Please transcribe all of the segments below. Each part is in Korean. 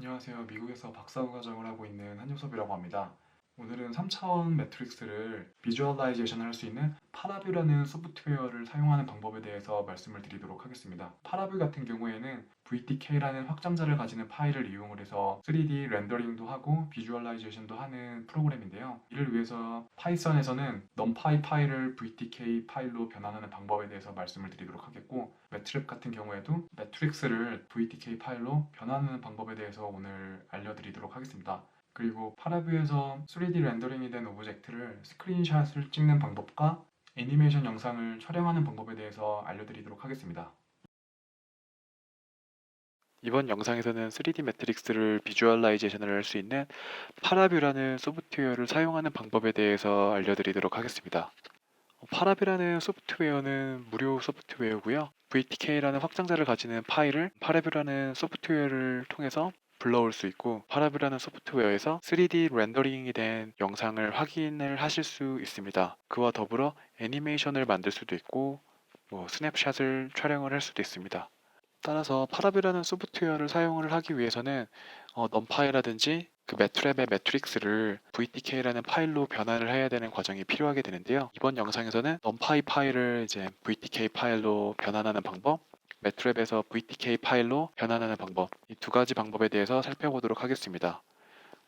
안녕하세요. 미국에서 박사후 과정을 하고 있는 한효섭이라고 합니다. 오늘은 3차원 매트릭스를 비주얼라이제이션을 할수 있는 파라뷰라는 소프트웨어를 사용하는 방법에 대해서 말씀을 드리도록 하겠습니다. 파라뷰 같은 경우에는 VTK라는 확장자를 가지는 파일을 이용을 해서 3D 렌더링도 하고 비주얼라이제이션도 하는 프로그램인데요. 이를 위해서 파이썬에서는 numpy 파일을 VTK 파일로 변환하는 방법에 대해서 말씀을 드리도록 하겠고 매트랩 같은 경우에도 매트릭스를 VTK 파일로 변환하는 방법에 대해서 오늘 알려드리도록 하겠습니다. 그리고 파라뷰에서 3D 렌더링이 된 오브젝트를 스크린샷을 찍는 방법과 애니메이션 영상을 촬영하는 방법에 대해서 알려드리도록 하겠습니다. 이번 영상에서는 3D 매트릭스를 비주얼라이제이션을 할 수 있는 파라뷰라는 소프트웨어를 사용하는 방법에 대해서 알려드리도록 하겠습니다. 어, 파라뷰라는 소프트웨어는 무료 소프트웨어고요. VTK라는 확장자를 가지는 파일을 파라뷰라는 소프트웨어를 통해서 불러올 수 있고 파라뷰라는 소프트웨어에서 3D 렌더링이 된 영상을 확인을 하실 수 있습니다. 그와 더불어 애니메이션을 만들 수도 있고 뭐 스냅샷을 촬영을 할 수도 있습니다. 따라서 파라뷰라는 소프트웨어를 사용을 하기 위해서는 어, 넘파이라든지 그 매트랩의 매트릭스를 VTK라는 파일로 변환을 해야 되는 과정이 필요하게 되는데요. 이번 영상에서는 넘파이 파일을 이제 VTK 파일로 변환하는 방법, 매트랩에서 VTK 파일로 변환하는 방법, 이 두 가지 방법에 대해서 살펴보도록 하겠습니다.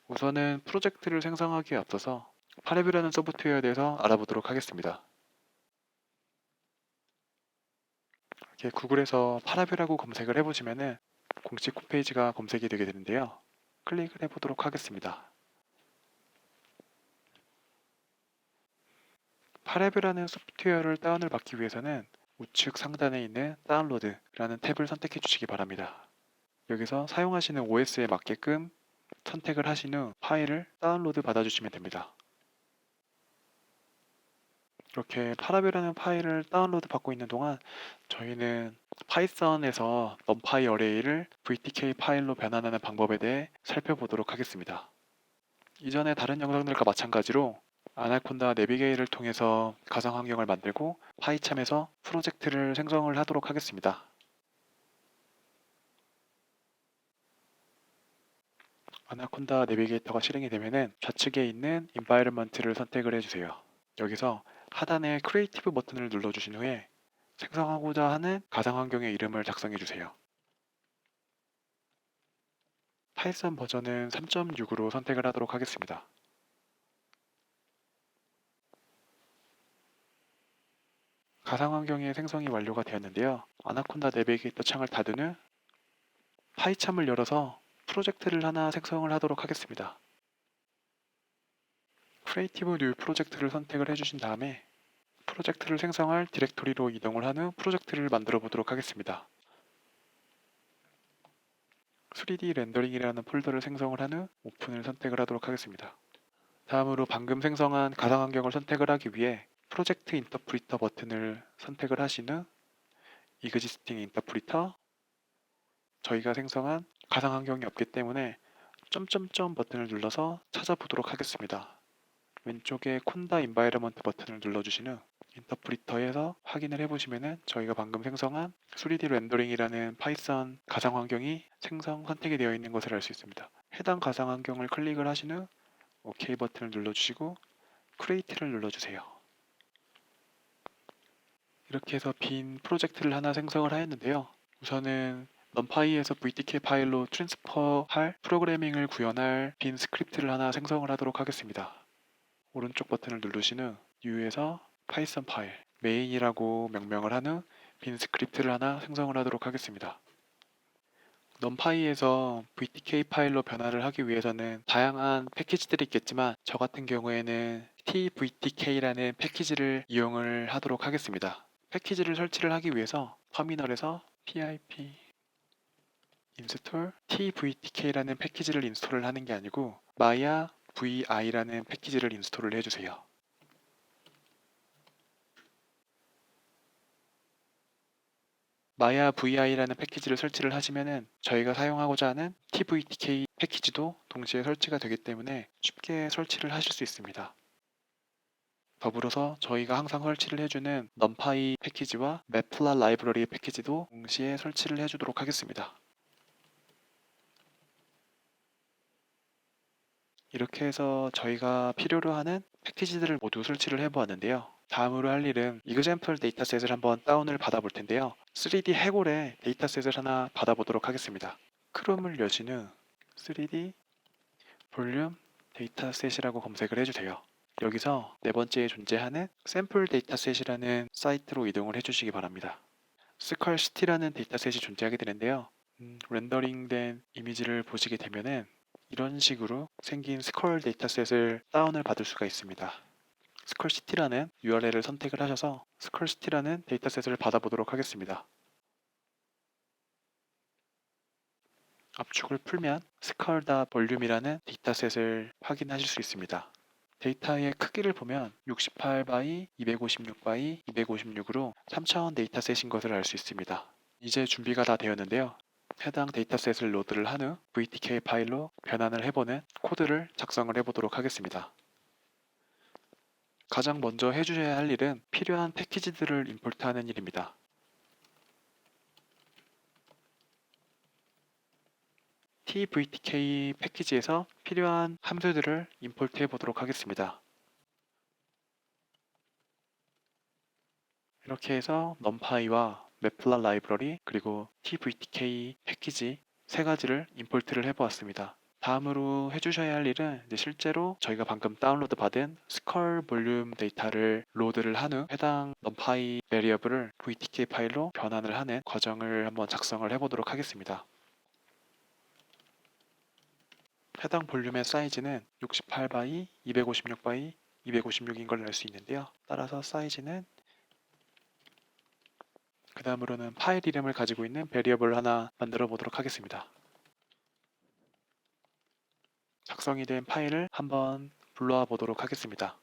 우선은 프로젝트를 생성하기에 앞서서 파라뷰라는 소프트웨어에 대해서 알아보도록 하겠습니다. 이렇게 구글에서 파라뷰라고 검색을 해보시면은 공식 홈페이지가 검색이 되게 되는데요. 클릭을 해보도록 하겠습니다. 파라뷰라는 소프트웨어를 다운을 받기 위해서는 우측 상단에 있는 다운로드라는 탭을 선택해 주시기 바랍니다. 여기서 사용하시는 OS에 맞게끔 선택을 하신 후 파일을 다운로드 받아주시면 됩니다. 이렇게 파라뷰라는 파일을 다운로드 받고 있는 동안 저희는 파이썬에서 numpy 어레이를 VTK 파일로 변환하는 방법에 대해 살펴보도록 하겠습니다. 이전에 다른 영상들과 마찬가지로 아나콘다 내비게이를 통해서 가상 환경을 만들고 파이참에서 프로젝트를 생성을 하도록 하겠습니다. 아나콘다 내비게이터가 실행이 되면은 좌측에 있는 environment를 선택을 해주세요. 여기서 하단의 크리에이티브 버튼을 눌러주신 후에 생성하고자 하는 가상 환경의 이름을 작성해 주세요. 파이썬 버전은 3.6으로 선택을 하도록 하겠습니다. 가상 환경의 생성이 완료가 되었는데요. 아나콘다 내비게이터 창을 닫은 후 파이참을 열어서 프로젝트를 하나 생성을 하도록 하겠습니다. 크리에이티브 뉴 프로젝트를 선택을 해주신 다음에 프로젝트를 생성할 디렉토리로 이동을 한 후 프로젝트를 만들어 보도록 하겠습니다. 3D 렌더링이라는 폴더를 생성을 한 후 오픈을 선택을 하도록 하겠습니다. 다음으로 방금 생성한 가상 환경을 선택을 하기 위해 프로젝트 인터프리터 버튼을 선택을 하신 후 이그지스팅 인터프리터 저희가 생성한 가상 환경이 없기 때문에 점점점 버튼을 눌러서 찾아보도록 하겠습니다. 왼쪽에 콘다 인바이러먼트 버튼을 눌러주신 후 인터프리터에서 확인을 해보시면은 저희가 방금 생성한 3D 렌더링이라는 파이썬 가상 환경이 생성 선택이 되어 있는 것을 알 수 있습니다. 해당 가상 환경을 클릭을 하신 후 OK 버튼을 눌러주시고 크리에이트를 눌러주세요. 이렇게 해서 빈 프로젝트를 하나 생성을 하였는데요. 우선은 numpy에서 VTK 파일로 트랜스퍼할 프로그래밍을 구현할 빈 스크립트를 하나 생성을 하도록 하겠습니다. 오른쪽 버튼을 누르신 후 U에서 파이썬 파일 메인이라고 명명을 한 후 빈 스크립트를 하나 생성을 하도록 하겠습니다. numpy에서 VTK 파일로 변화를 하기 위해서는 다양한 패키지들이 있겠지만 저 같은 경우에는 tvtk라는 패키지를 이용을 하도록 하겠습니다. 패키지를 설치를 하기 위해서 터미널에서 pip install tvtk라는 패키지를 인스톨을 하는 게 아니고 maya vi라는 패키지를 인스톨을 해주세요. 마야 vi라는 패키지를 설치를 하시면은 저희가 사용하고자 하는 tvtk 패키지도 동시에 설치가 되기 때문에 쉽게 설치를 하실 수 있습니다. 더불어서 저희가 항상 설치를 해주는 numpy 패키지와 mapla 라이브러리 패키지도 동시에 설치를 해주도록 하겠습니다. 이렇게 해서 저희가 필요로 하는 패키지들을 모두 설치를 해보았는데요. 다음으로 할 일은 이그샘플 데이터셋을 한번 다운을 받아볼 텐데요. 3D 해골의 데이터셋을 하나 받아보도록 하겠습니다. 크롬을 여신 후 3D 볼륨 데이터셋이라고 검색을 해주세요. 여기서 네 번째에 존재하는 샘플 데이터셋이라는 사이트로 이동을 해주시기 바랍니다. 스컬시티라는 데이터셋이 존재하게 되는데요. 음, 렌더링된 이미지를 보시게 되면은 이런 식으로 생긴 스컬 데이터셋을 다운을 받을 수가 있습니다. 스컬시티라는 URL을 선택을 하셔서 스컬시티라는 데이터셋을 받아보도록 하겠습니다. 압축을 풀면 스컬다 볼륨이라는 데이터셋을 확인하실 수 있습니다. 데이터의 크기를 보면 68바이, 256바이, 256으로 3차원 데이터셋인 것을 알 수 있습니다. 이제 준비가 다 되었는데요. 해당 데이터셋을 로드를 한 후 VTK 파일로 변환을 해보는 코드를 작성을 해보도록 하겠습니다. 가장 먼저 해주셔야 할 일은 필요한 패키지들을 임포트하는 일입니다. Tvtk 패키지에서 필요한 함수들을 임포트 해 보도록 하겠습니다. 이렇게 해서 numpy와 매플라 라이브러리 그리고 tvtk 패키지 세 가지를 임포트를 해보았습니다. 다음으로 해주셔야 할 일은 이제 실제로 저희가 방금 다운로드 받은 스컬 볼륨 데이터를 로드를 한 후 해당 numpy 베리어블을 vtk 파일로 변환을 하는 과정을 한번 작성을 해보도록 하겠습니다. 해당 볼륨의 사이즈는 68바이, 256바이, 256인 걸 알 수 있는데요. 따라서 사이즈는 그 다음으로는 파일 이름을 가지고 있는 베리어블 하나 만들어 보도록 하겠습니다. 작성이 된 파일을 한번 불러와 보도록 하겠습니다.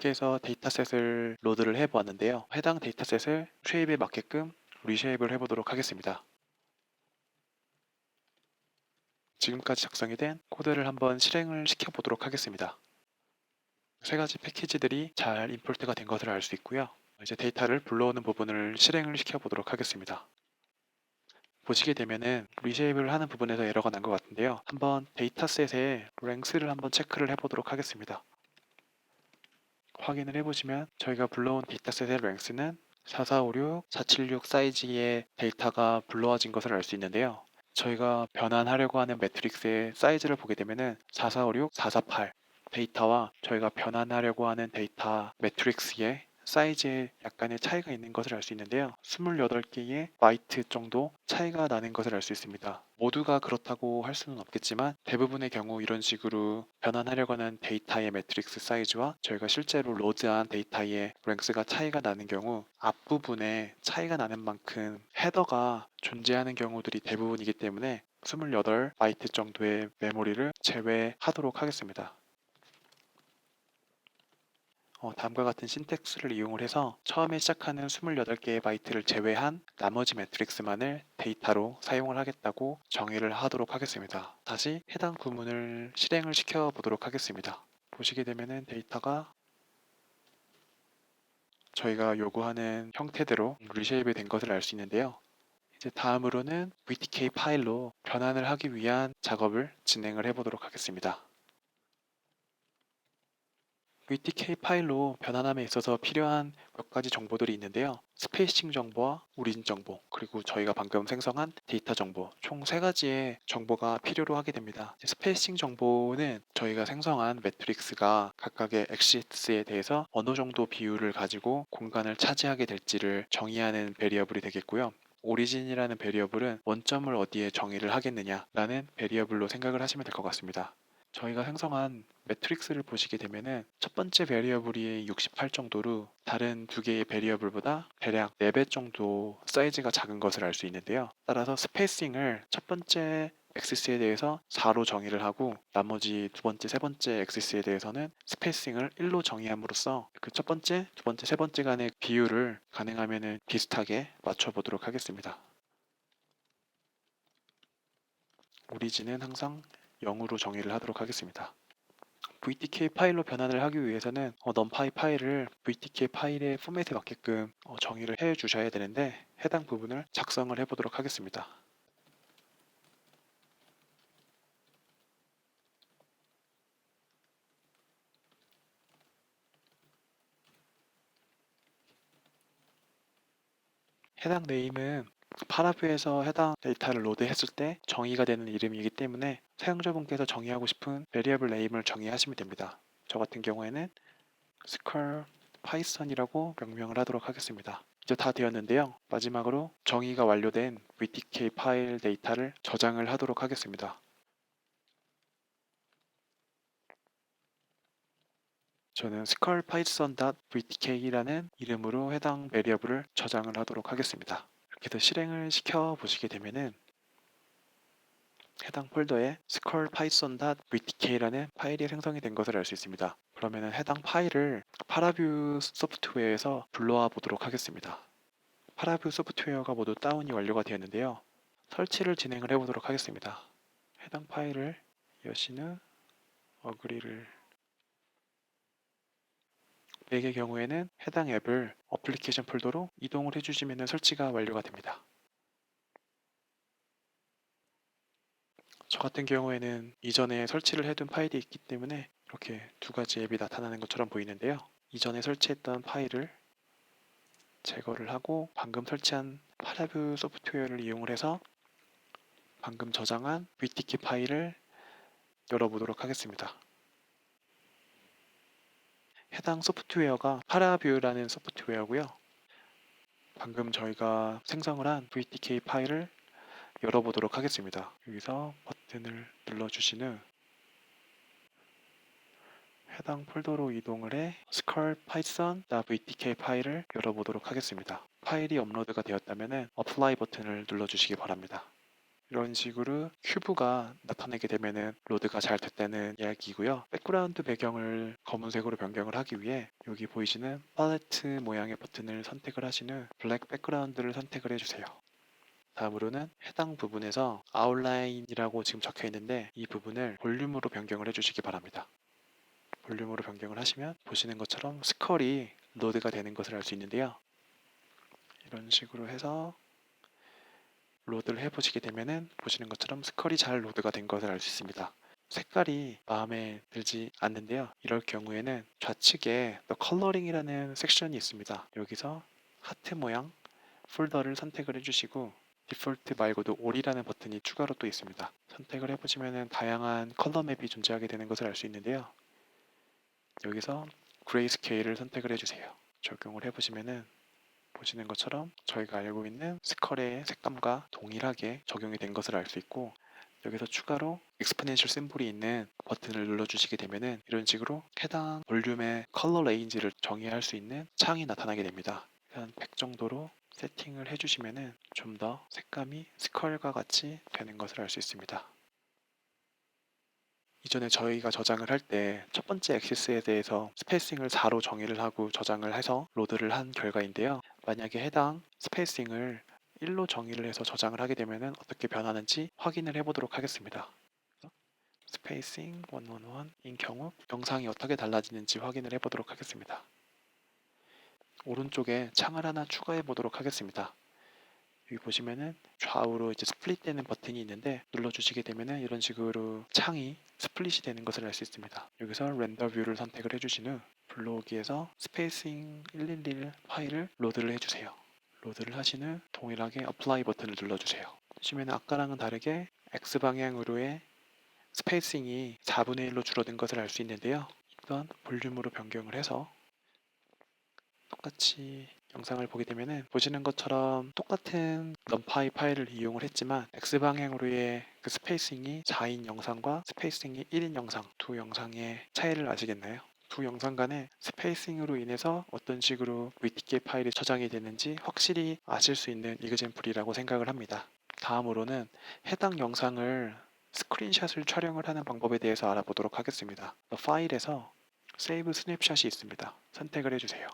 이렇게 해서 데이터셋을 로드를 해 보았는데요. 해당 데이터셋을 쉐입에 맞게끔 리쉐입을 해보도록 하겠습니다. 지금까지 작성이 된 코드를 한번 실행을 시켜 보도록 하겠습니다. 세 가지 패키지들이 잘 임포트가 된 것을 알 수 있고요. 이제 데이터를 불러오는 부분을 실행을 시켜 보도록 하겠습니다. 보시게 되면은 리쉐입을 하는 부분에서 에러가 난 것 같은데요. 한번 데이터셋의 랭스를 한번 체크를 해보도록 하겠습니다. 확인을 해보시면 저희가 불러온 데이터 셋의 랭스는 4456, 476 사이즈의 데이터가 불러와진 것을 알 수 있는데요. 저희가 변환하려고 하는 매트릭스의 사이즈를 보게 되면은 4456, 448 데이터와 저희가 변환하려고 하는 데이터 매트릭스의 사이즈에 약간의 차이가 있는 것을 알 수 있는데요. 28개의 바이트 정도 차이가 나는 것을 알 수 있습니다. 모두가 그렇다고 할 수는 없겠지만 대부분의 경우 이런 식으로 변환하려고 하는 데이터의 매트릭스 사이즈와 저희가 실제로 로드한 데이터의 랭스가 차이가 나는 경우 앞부분에 차이가 나는 만큼 헤더가 존재하는 경우들이 대부분이기 때문에 28바이트 정도의 메모리를 제외하도록 하겠습니다. 어, 다음과 같은 신텍스를 이용을 해서 처음에 시작하는 28개의 바이트를 제외한 나머지 매트릭스만을 데이터로 사용을 하겠다고 정의를 하도록 하겠습니다. 다시 해당 구문을 실행을 시켜 보도록 하겠습니다. 보시게 되면은 데이터가 저희가 요구하는 형태대로 리쉐입이 된 것을 알 수 있는데요. 이제 다음으로는 VTK 파일로 변환을 하기 위한 작업을 진행을 해 보도록 하겠습니다. VTK 파일로 변환함에 있어서 필요한 몇 가지 정보들이 있는데요. 스페이싱 정보와 오리진 정보, 그리고 저희가 방금 생성한 데이터 정보, 총 세 가지의 정보가 필요로 하게 됩니다. 스페이싱 정보는 저희가 생성한 매트릭스가 각각의 엑시스에 대해서 어느 정도 비율을 가지고 공간을 차지하게 될지를 정의하는 베리어블이 되겠고요. 오리진이라는 베리어블은 원점을 어디에 정의를 하겠느냐라는 베리어블로 생각을 하시면 될 것 같습니다. 저희가 생성한 매트릭스를 보시게 되면은 첫 번째 베리어블이 68 정도로 다른 두 개의 베리어블보다 대략 4배 정도 사이즈가 작은 것을 알 수 있는데요. 따라서 스페이싱을 첫 번째 엑시스에 대해서 4로 정의를 하고 나머지 두 번째, 세 번째 엑시스에 대해서는 스페이싱을 1로 정의함으로써 그 첫 번째, 두 번째, 세 번째 간의 비율을 가능하면은 비슷하게 맞춰 보도록 하겠습니다. 오리진은 항상 0으로 정의를 하도록 하겠습니다. VTK 파일로 변환을 하기 위해서는 어, numpy 파일을 VTK 파일의 포맷에 맞게끔 어, 정의를 해 주셔야 되는데 해당 부분을 작성을 해 보도록 하겠습니다. 해당 네임은 파라뷰에서 해당 데이터를 로드했을 때 정의가 되는 이름이기 때문에 사용자분께서 정의하고 싶은 베리어블 네임을 정의하시면 됩니다. 저 같은 경우에는 스컬 파이썬이라고 명명을 하도록 하겠습니다. 이제 다 되었는데요. 마지막으로 정의가 완료된 VTK 파일 데이터를 저장을 하도록 하겠습니다. 저는 스컬 python.vtk라는 이름으로 해당 베리어블을 저장을 하도록 하겠습니다. 이렇게 실행을 시켜 보시게 되면은 해당 폴더에 스컬 python.vtk라는 파일이 생성이 된 것을 알 수 있습니다. 그러면은 해당 파일을 파라뷰 소프트웨어에서 불러와 보도록 하겠습니다. 파라뷰 소프트웨어가 모두 다운이 완료가 되었는데요. 설치를 진행을 해 보도록 하겠습니다. 해당 파일을 여시는 어그리를 맥의 경우에는 해당 앱을 어플리케이션 폴더로 이동을 해주시면 설치가 완료가 됩니다. 저 같은 경우에는 이전에 설치를 해둔 파일이 있기 때문에 이렇게 두 가지 앱이 나타나는 것처럼 보이는데요. 이전에 설치했던 파일을 제거를 하고 방금 설치한 파라뷰 소프트웨어를 이용을 해서 방금 저장한 VTK 파일을 열어보도록 하겠습니다. 해당 소프트웨어가 파라뷰라는 소프트웨어고요. 방금 저희가 생성을 한 VTK 파일을 열어보도록 하겠습니다. 여기서 버튼을 눌러주신 후 해당 폴더로 이동을 해 scal python.vtk 파일을 열어보도록 하겠습니다. 파일이 업로드가 되었다면 apply 버튼을 눌러주시기 바랍니다. 이런 식으로 큐브가 나타나게 되면은 로드가 잘 됐다는 이야기고요. 백그라운드 배경을 검은색으로 변경을 하기 위해 여기 보이시는 팔레트 모양의 버튼을 선택을 하신 후 블랙 백그라운드를 선택을 해주세요. 다음으로는 해당 부분에서 아웃라인이라고 지금 적혀 있는데 이 부분을 볼륨으로 변경을 해주시기 바랍니다. 볼륨으로 변경을 하시면 보시는 것처럼 스컬이 로드가 되는 것을 알 수 있는데요. 이런 식으로 해서 로드를 해보시게 되면은 보시는 것처럼 스컬이 잘 로드가 된 것을 알 수 있습니다. 색깔이 마음에 들지 않는데요. 이럴 경우에는 좌측에 The Coloring이라는 섹션이 있습니다. 여기서 하트 모양 폴더를 선택을 해주시고 디폴트 말고도 올이라는 버튼이 추가로 또 있습니다. 선택을 해보시면은 다양한 컬러 맵이 존재하게 되는 것을 알 수 있는데요. 여기서 그레이 스케일을 선택을 해주세요. 적용을 해보시면은 보시는 것처럼 저희가 알고 있는 스컬의 색감과 동일하게 적용이 된 것을 알 수 있고 여기서 추가로 익스포넨셜 심볼이 있는 버튼을 눌러주시게 되면은 이런 식으로 해당 볼륨의 컬러 레인지를 정의할 수 있는 창이 나타나게 됩니다. 한 100 정도로 세팅을 해주시면은 좀 더 색감이 스컬과 같이 되는 것을 알 수 있습니다. 이전에 저희가 저장을 할 때 첫 번째 액시스에 대해서 스페이싱을 4로 정의를 하고 저장을 해서 로드를 한 결과인데요. 만약에 해당 스페이싱을 1로 정의를 해서 저장을 하게 되면 어떻게 변하는지 확인을 해보도록 하겠습니다. 스페이싱 111인 경우 영상이 어떻게 달라지는지 확인을 해보도록 하겠습니다. 오른쪽에 창을 하나 추가해 보도록 하겠습니다. 여기 보시면은 좌우로 이제 스플릿 되는 버튼이 있는데 눌러주시게 되면은 이런 식으로 창이 스플릿이 되는 것을 알 수 있습니다. 여기서 렌더 뷰를 선택을 해주신 후 블로기에서 스페이싱 111 파일을 로드를 해주세요. 로드를 하신 후 동일하게 어플라이 버튼을 눌러주세요. 보시면 아까랑은 다르게 X 방향으로의 스페이싱이 4분의 1로 줄어든 것을 알 수 있는데요. 이건 볼륨으로 변경을 해서 똑같이 영상을 보게 되면은 보시는 것처럼 똑같은 numpy 파일을 이용을 했지만 x 방향으로의 그 스페이싱이 4인 영상과 스페이싱이 1인 영상 두 영상의 차이를 아시겠나요? 두 영상 간의 스페이싱으로 인해서 어떤 식으로 VTK 파일이 저장이 되는지 확실히 아실 수 있는 이그젠플이라고 생각을 합니다. 다음으로는 해당 영상을 스크린샷을 촬영을 하는 방법에 대해서 알아보도록 하겠습니다. 파일에서 세이브 스냅샷이 있습니다. 선택을 해주세요.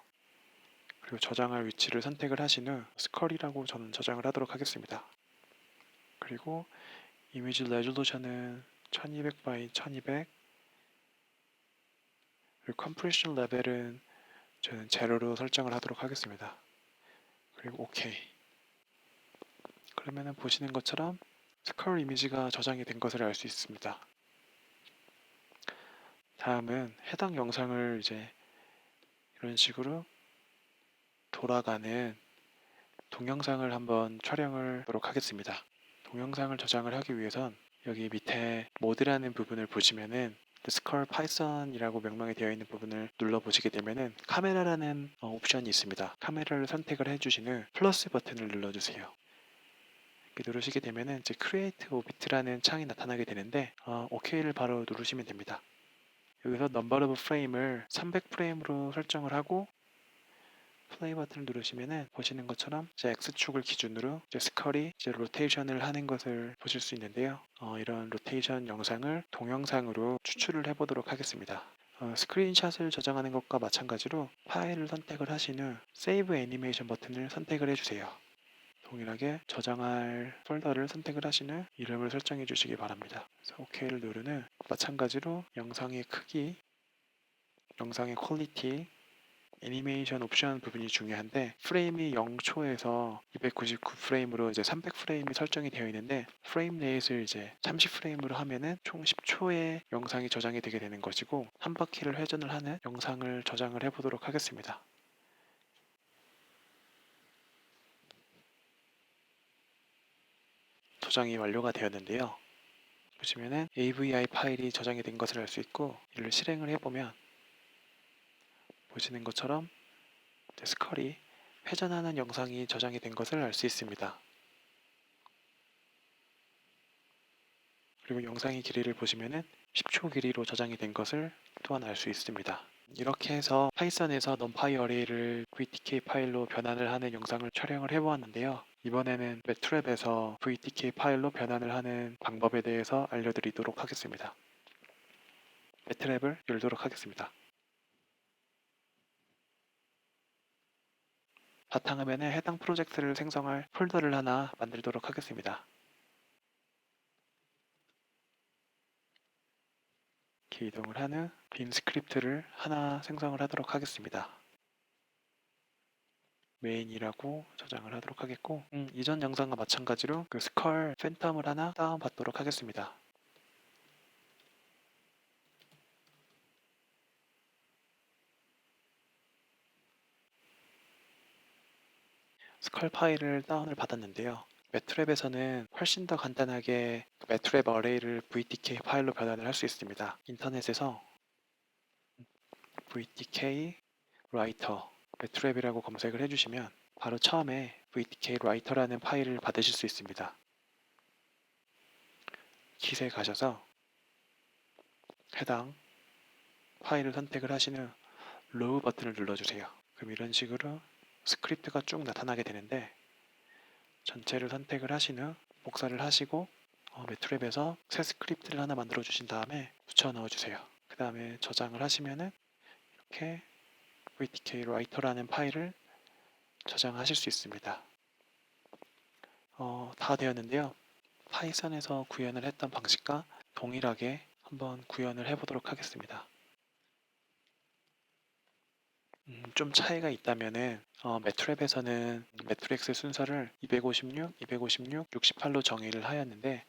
그리고 저장할 위치를 선택을 하신 후 스컬이라고 저는 저장을 하도록 하겠습니다. 그리고 이미지 레졸루션은 1200 by 1200 그리고 컴프레션 레벨은 저는 제로로 설정을 하도록 하겠습니다. 그리고 OK 그러면은 보시는 것처럼 스컬 이미지가 저장이 된 것을 알 수 있습니다. 다음은 해당 영상을 이제 이런 식으로 돌아가는 동영상을 한번 촬영을 하도록 하겠습니다. 동영상을 저장을 하기 위해선 여기 밑에 모드라는 부분을 보시면은 스컬 파이썬이라고 명명이 되어 있는 부분을 눌러 보시게 되면은 카메라라는 어, 옵션이 있습니다. 카메라를 선택을 해주신 후 플러스 버튼을 눌러주세요. 이렇게 누르시게 되면은 이제 Create Orbit라는 창이 나타나게 되는데 어, OK를 바로 누르시면 됩니다. 여기서 Number of Frame을 300 프레임으로 설정을 하고 플레이 버튼을 누르시면은 보시는 것처럼 이제 X축을 기준으로 이제 스컬이 이제 로테이션을 하는 것을 보실 수 있는데요. 어, 이런 로테이션 영상을 동영상으로 추출을 해보도록 하겠습니다. 어, 스크린샷을 저장하는 것과 마찬가지로 파일을 선택을 하신 후 세이브 애니메이션 버튼을 선택을 해주세요. 동일하게 저장할 폴더를 선택을 하신 후 이름을 설정해 주시기 바랍니다. 그래서 OK를 후 마찬가지로 영상의 크기, 영상의 퀄리티, 애니메이션 옵션 부분이 중요한데 프레임이 0초에서 299프레임으로 이제 300프레임이 설정이 되어 있는데 프레임 레이트를 이제 30프레임으로 하면은 총 10초의 영상이 저장이 되게 되는 것이고 한 바퀴를 회전을 하는 영상을 저장을 해 보도록 하겠습니다. 저장이 완료가 되었는데요. 보시면은 AVI 파일이 저장이 된 것을 알 수 있고 이를 실행을 해보면 보시는 것처럼 스컬이 회전하는 영상이 저장이 된 것을 알 수 있습니다. 그리고 영상의 길이를 보시면은 10초 길이로 저장이 된 것을 또한 알 수 있습니다. 이렇게 해서 파이썬에서 numpy 어레이를 VTK 파일로 변환을 하는 영상을 촬영을 해보았는데요. 이번에는 매트랩에서 VTK 파일로 변환을 하는 방법에 대해서 알려드리도록 하겠습니다. 매트랩을 열도록 하겠습니다. 바탕화면에 해당 프로젝트를 생성할 폴더를 하나 만들도록 하겠습니다. 이동을 한후빈 스크립트를 하나 생성을 하도록 하겠습니다. 메인이라고 저장을 하도록 하겠고 음, 이전 영상과 마찬가지로 그 스컬 팬텀을 하나 다운받도록 하겠습니다. 스컬 파일을 다운을 받았는데요. 매트랩에서는 훨씬 더 간단하게 그 매트랩 어레이를 VTK 파일로 변환을 할 수 있습니다. 인터넷에서 VTK 라이터 매트랩이라고 검색을 해주시면 바로 처음에 VTK 라이터라는 파일을 받으실 수 있습니다. 킷에 가셔서 해당 파일을 선택을 하신 후 로우 버튼을 눌러주세요. 그럼 이런 식으로 스크립트가 쭉 나타나게 되는데 전체를 선택을 하신 후 복사를 하시고 어, 매트랩에서 새 스크립트를 하나 만들어 주신 다음에 붙여 넣어 주세요. 그 다음에 저장을 하시면은 이렇게 VTK 라이터라는 파일을 저장하실 수 있습니다. 어, 다 되었는데요. 파이썬에서 구현을 했던 방식과 동일하게 한번 구현을 해보도록 하겠습니다. 음, 좀 차이가 있다면은 어, 매트랩에서는 매트릭스 순서를 256, 256, 68로 정의를 하였는데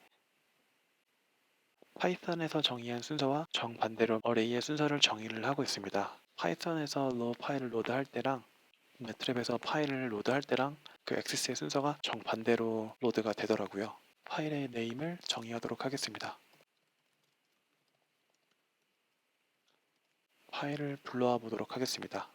파이썬에서 정의한 순서와 정반대로 어레이의 순서를 정의를 하고 있습니다. 파이썬에서 로 파일을 로드할 때랑 매트랩에서 파일을 로드할 때랑 그 액세스의 순서가 정반대로 로드가 되더라고요. 파일의 네임을 정의하도록 하겠습니다. 파일을 불러와 보도록 하겠습니다.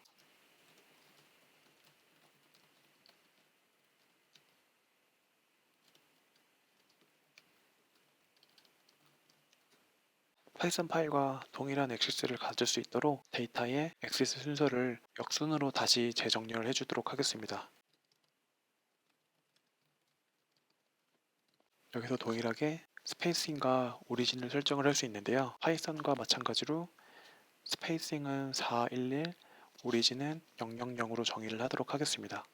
파이썬 파일과 동일한 액세스를 가질 수 있도록 데이터의 액세스 순서를 역순으로 다시 재정렬을 해주도록 하겠습니다. 여기서 동일하게 스페이싱과 오리진을 설정을 할 수 있는데요. 파이썬과 마찬가지로 스페이싱은 411, 오리진은 000으로 정의를 하도록 하겠습니다.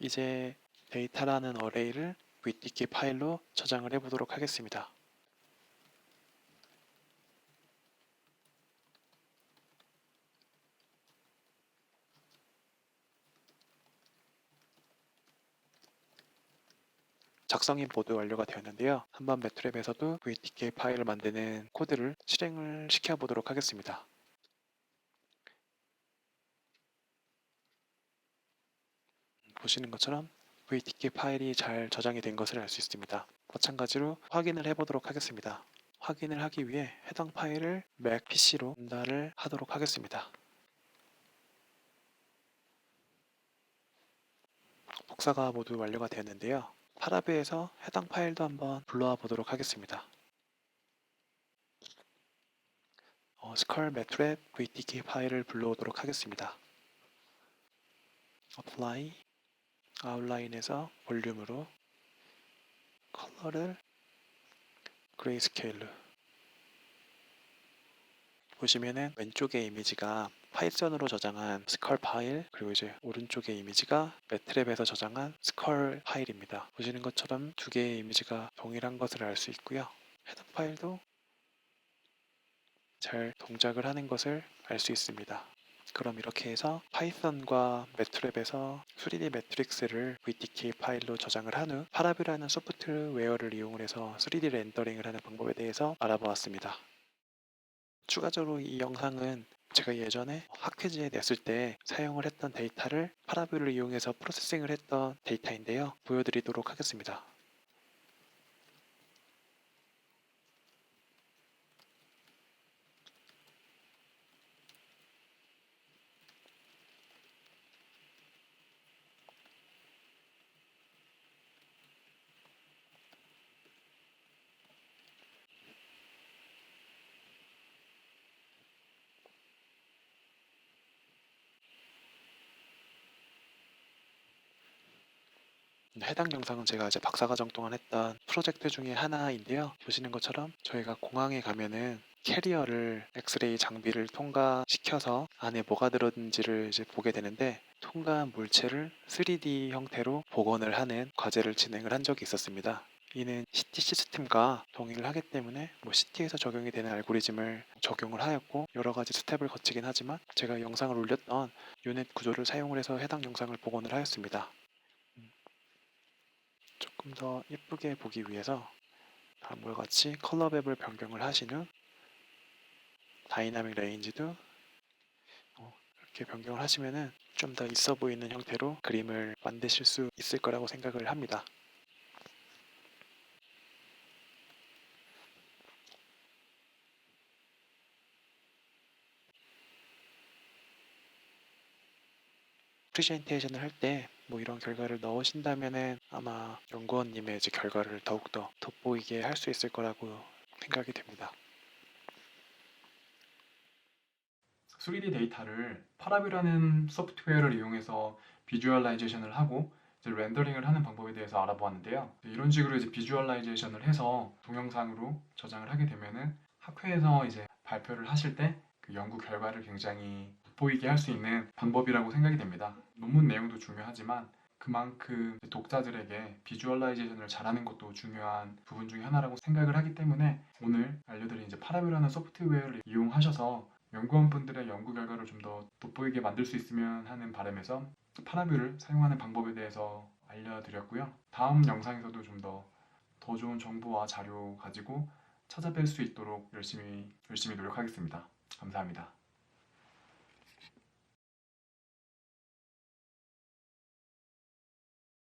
이제 데이터라는 어레이를 VTK 파일로 저장을 해보도록 하겠습니다. 작성이 모두 완료가 되었는데요. 한번 매트랩에서도 VTK 파일을 만드는 코드를 실행을 시켜보도록 하겠습니다. 보시는 것처럼 VTK 파일이 잘 저장이 된 것을 알 수 있습니다. 마찬가지로 확인을 해보도록 하겠습니다. 확인을 하기 위해 해당 파일을 Mac PC로 전달을 하도록 하겠습니다. 복사가 모두 완료가 되었는데요. 파라비에서 해당 파일도 한번 불러와 보도록 하겠습니다. 어, 스컬 매트랩 VTK 파일을 불러오도록 하겠습니다. apply 아웃라인에서 볼륨으로 컬러를 그레이스케일로 보시면은 왼쪽의 이미지가 파이썬으로 저장한 스컬 파일 그리고 이제 오른쪽의 이미지가 매트랩에서 저장한 스컬 파일입니다. 보시는 것처럼 두 개의 이미지가 동일한 것을 알 수 있고요. 해당 파일도 잘 동작을 하는 것을 알 수 있습니다. 그럼 이렇게 해서 파이썬과 매트랩에서 3D 매트릭스를 VTK 파일로 저장을 한 후 파라뷰라는 소프트웨어를 이용을 해서 3D 렌더링을 하는 방법에 대해서 알아보았습니다. 추가적으로 이 영상은 제가 예전에 학회지에 냈을 때 사용을 했던 데이터를 파라뷰를 이용해서 프로세싱을 했던 데이터인데요. 보여드리도록 하겠습니다. 해당 영상은 제가 이제 박사과정 동안 했던 프로젝트 중에 하나인데요. 보시는 것처럼 저희가 공항에 가면은 캐리어를 엑스레이 장비를 통과시켜서 안에 뭐가 들었는지를 이제 보게 되는데 통과한 물체를 3D 형태로 복원을 하는 과제를 진행을 한 적이 있었습니다. 이는 CT 시스템과 동의를 하기 때문에 뭐 CT에서 적용이 되는 알고리즘을 적용을 하였고 여러 가지 스텝을 거치긴 하지만 제가 영상을 올렸던 유닛 구조를 사용을 해서 해당 영상을 복원을 하였습니다. 조금 더 예쁘게 보기 위해서 다음과 같이 컬러 맵을 변경을 후 다이나믹 레인지도 어, 이렇게 변경을 하시면은 좀 더 있어 보이는 형태로 그림을 만드실 수 있을 거라고 생각을 합니다. 프레젠테이션을 할 때 뭐 이런 결과를 넣으신다면은 아마 연구원님의 이제 결과를 더욱더 돋보이게 할 수 있을 거라고 생각이 됩니다. 3D 데이터를 파라뷰라는 소프트웨어를 이용해서 비주얼라이제이션을 하고 렌더링을 하는 방법에 대해서 알아보았는데요. 이런 식으로 이제 비주얼라이제이션을 해서 동영상으로 저장을 하게 되면은 학회에서 이제 발표를 하실 때 그 연구 결과를 굉장히 보이게 할 수 있는 방법이라고 생각이 됩니다. 논문 내용도 중요하지만 그만큼 독자들에게 비주얼라이제이션을 잘하는 것도 중요한 부분 중에 하나라고 생각을 하기 때문에 오늘 알려드린 파라뷰라는 소프트웨어를 이용하셔서 연구원분들의 연구 결과를 좀 더 돋보이게 만들 수 있으면 하는 바람에서 파라뷰를 사용하는 방법에 대해서 알려드렸고요. 다음 영상에서도 좀 더 더 좋은 정보와 자료 가지고 찾아뵐 수 있도록 열심히 열심히 노력하겠습니다. 감사합니다.